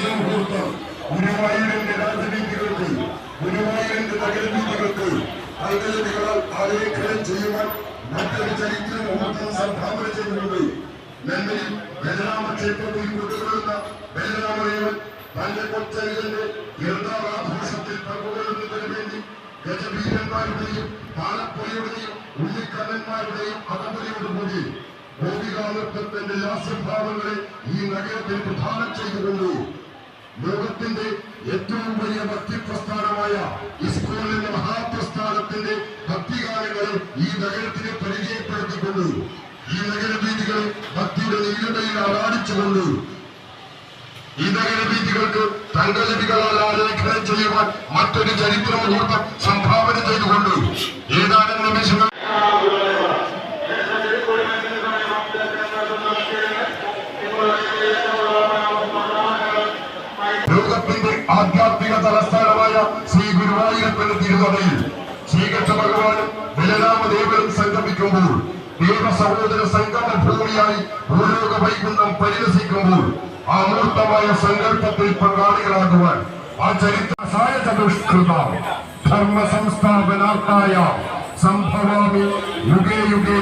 മുഹൂർത്തം ഗുരുവായൂരിന്റെ രാജനീതികൾക്ക് ഗുരുവായൂരിന്റെ നഗരനീതികൾക്ക് അൽഗലതികളാൽ ആലേഖനം ചെയ്യുവാൻ മറ്റൊരു ചരിത്ര മുഹൂർത്തം സംഭാവന ചെയ്യുന്നുണ്ട്. നെല്ലയിൽ ബലരാമ ക്ഷേത്രത്തിൽ കൊണ്ടുവരുന്ന ബലരാമദേവൻ തന്റെ കൊച്ചലിന്റെ യഥാഘോഷത്തിൽ പങ്കുകൊള്ളുന്നതിന് വേണ്ടി ഗജവീരന്മാരുടെയും പാലപ്പൊലിയുടെയും ഉള്ളിക്കണ്ണന്മാരുടെയും അകമ്പടിയോടുകൂടി ഗോപികാനൃത്തത്തിന്റെ ലാസ്യഭാവങ്ങളെ ഈ നഗരത്തിൽ പ്രധാനം ചെയ്തുകൊണ്ട് ലോകത്തിന്റെ ഏറ്റവും വലിയ ഭക്തിപ്രസ്ഥാനമായ ഇസ്കോളിന്റെ മഹാപ്രസ്ഥാനത്തിന്റെ ഭക്തികാലങ്ങളെ ഈ നഗരത്തിനെ പരിചയപ്പെടുത്തിക്കൊണ്ട് ഈ നഗരവീതികളെ ഭക്തിയുടെ നീലതയിൽ ആരാധിച്ചുകൊണ്ട് ഈ നഗരവീതികൾക്ക് തങ്കലിപികളാൽ ആലേഖനം ചെയ്യുവാൻ മറ്റൊരു ചരിത്ര മുഹൂർത്തം സംഭാവന ലോകത്തിന്റെ ആധ്യാത്മിക തലസ്ഥാനമായ ശ്രീ ഗുരുവായൂരപ്പന്റെ തിരുനടയിൽ ശ്രീകൃഷ്ണ ഭഗവാനും ബലരാമദേവനും സംഗമിക്കുമ്പോൾ ദേവ സഹോദര സംഗമ ഭൂമിയായി ഭൂലോക വൈകുണ്ഠം ആ മൂർത്തമായ സങ്കല്പത്തിൽ പങ്കാളികളാകുവാൻ ആ ചരിത്ര സായചതുഷ്കൃത ധർമ്മ സംസ്ഥാപനാർത്ഥായ സംഭവാമി യുഗേ യുഗേ